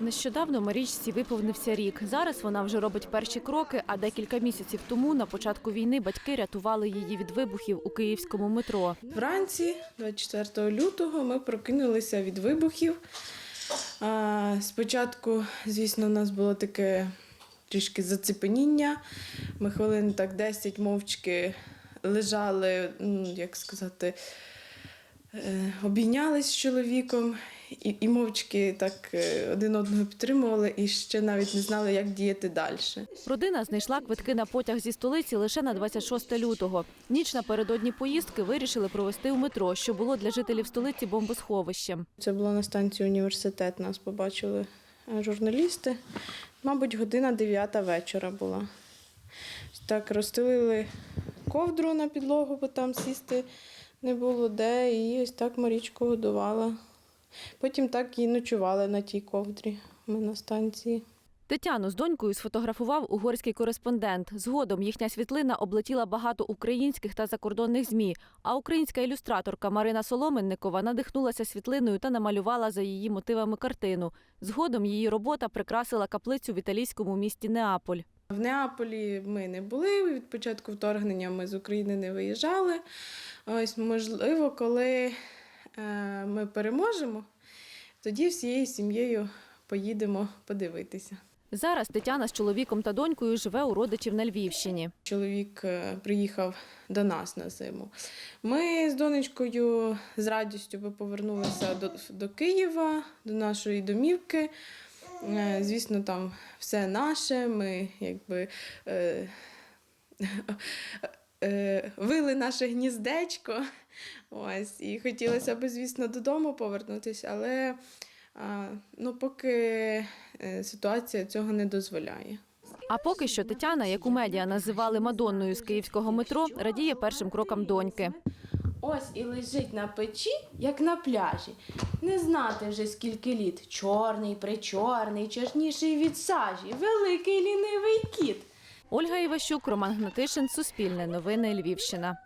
Нещодавно Марічці виповнився рік. Зараз вона вже робить перші кроки, а декілька місяців тому, на початку війни, батьки рятували її від вибухів у київському метро. Вранці, 24 лютого, ми прокинулися від вибухів. Спочатку, звісно, у нас було таке трішки зацепеніння. Ми хвилин так 10 мовчки лежали, як сказати, е, обійнялись з чоловіком і, і мовчки так е, один одного підтримували і ще навіть не знали, як діяти далі. Родина знайшла квитки на потяг зі столиці лише на 26 лютого. Ніч напередодні поїздки вирішили провести у метро, що було для жителів столиці бомбосховищем. Це було на станції університет, нас побачили е, журналісти. Мабуть, година 9 вечора була. Так розстелили ковдру на підлогу, бо там сісти не було де, і ось так Марічку годувала. Потім так і ночували на тій ковдрі. Ми на станції. Тетяну з донькою сфотографував угорський кореспондент. Згодом їхня світлина облетіла багато українських та закордонних змі. А українська ілюстраторка Марина Соломенникова надихнулася світлиною та намалювала за її мотивами картину. Згодом її робота прикрасила каплицю в італійському місті Неаполь. В Неаполі ми не були. Від початку вторгнення ми з України не виїжджали. Ось, можливо, коли е, ми переможемо, тоді всією сім'єю поїдемо подивитися. Зараз Тетяна з чоловіком та донькою живе у родичів на Львівщині. Чоловік е, приїхав до нас на зиму. Ми з донечкою з радістю повернулися до, до Києва, до нашої домівки. Е, Звісно, там все наше. Ми якби е, е, вили наше гніздечко. Ось, і хотілося б, звісно, додому повернутися, але а, ну, поки е, ситуація цього не дозволяє. А поки що Тетяна, яку медіа називали Мадонною з київського метро, радіє першим крокам доньки. Ось і лежить на печі, як на пляжі. Не знати вже скільки літ. Чорний, причорний, чорніший від сажі, великий лінивий кіт. Ольга Іващук, Роман Гнатишин, Суспільне новини Львівщина.